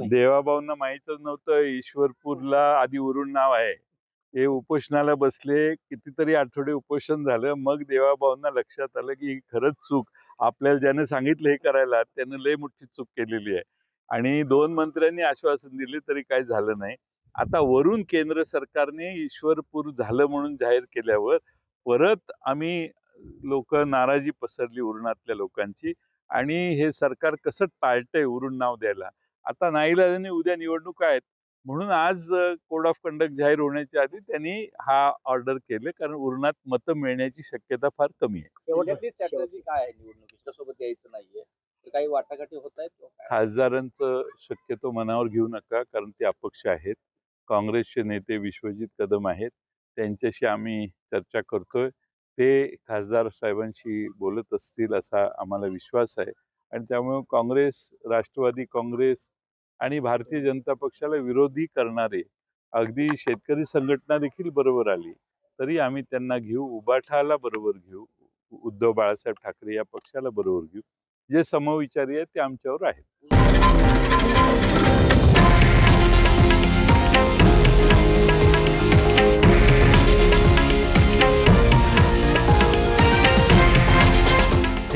नाही. देवाभाऊंना माहीतच नव्हतं ईश्वरपूरला आधी उरुण नाव आहे. हे उपोषणाला बसले कितीतरी आठवडे उपोषण झालं मग देवाभाऊंना लक्षात आलं की ही खरंच चूक. आपल्याला ज्याने सांगितलं हे करायला त्यानं लय मोठी चूक केलेली आहे. आणि दोन मंत्र्यांनी आश्वासन दिले तरी काय झालं नाही. आता वरून केंद्र सरकारने ईश्वरपूर झालं म्हणून जाहीर केल्यावर परत आम्ही लोक नाराजी पसरली उरणातल्या लोकांची. आणि हे सरकार कसं टाळतंय उरून नाव द्यायला? आता नाईलाजाने उद्या निवडणुका आहेत. म्हणून आज कोड ऑफ कंडक्ट जाहीर होण्याच्या आधी त्यांनी हा ऑर्डर केले कारण उरणात मतं मिळण्याची शक्यता फार कमी आहे. शेवटची स्ट्रॅटेजी काय आहे निवडणुकीच्या सोबत यायचं नाहीये. तर काही वाटाघाटी होत आहेत? खासदारांचं शक्यतो मनावर घेऊ नका कारण ते अपक्ष आहेत. काँग्रेसचे नेते विश्वजित कदम आहेत. त्यांच्याशी आम्ही चर्चा करतोय. ते खासदार साहेबांशी बोलत असतील असा आम्हाला विश्वास आहे. आणि त्यामुळे काँग्रेस राष्ट्रवादी काँग्रेस आणि भारतीय जनता पक्षाला विरोधी करणारे अगदी शेतकरी संघटना देखील बरोबर आली तरी आम्ही त्यांना घेऊ उबाठाला बरोबर घेऊ उद्धव बाळासाहेब ठाकरे या पक्षाला बरोबर घेऊ. जे समविचारी आहेत ते आमच्यावर आहेत.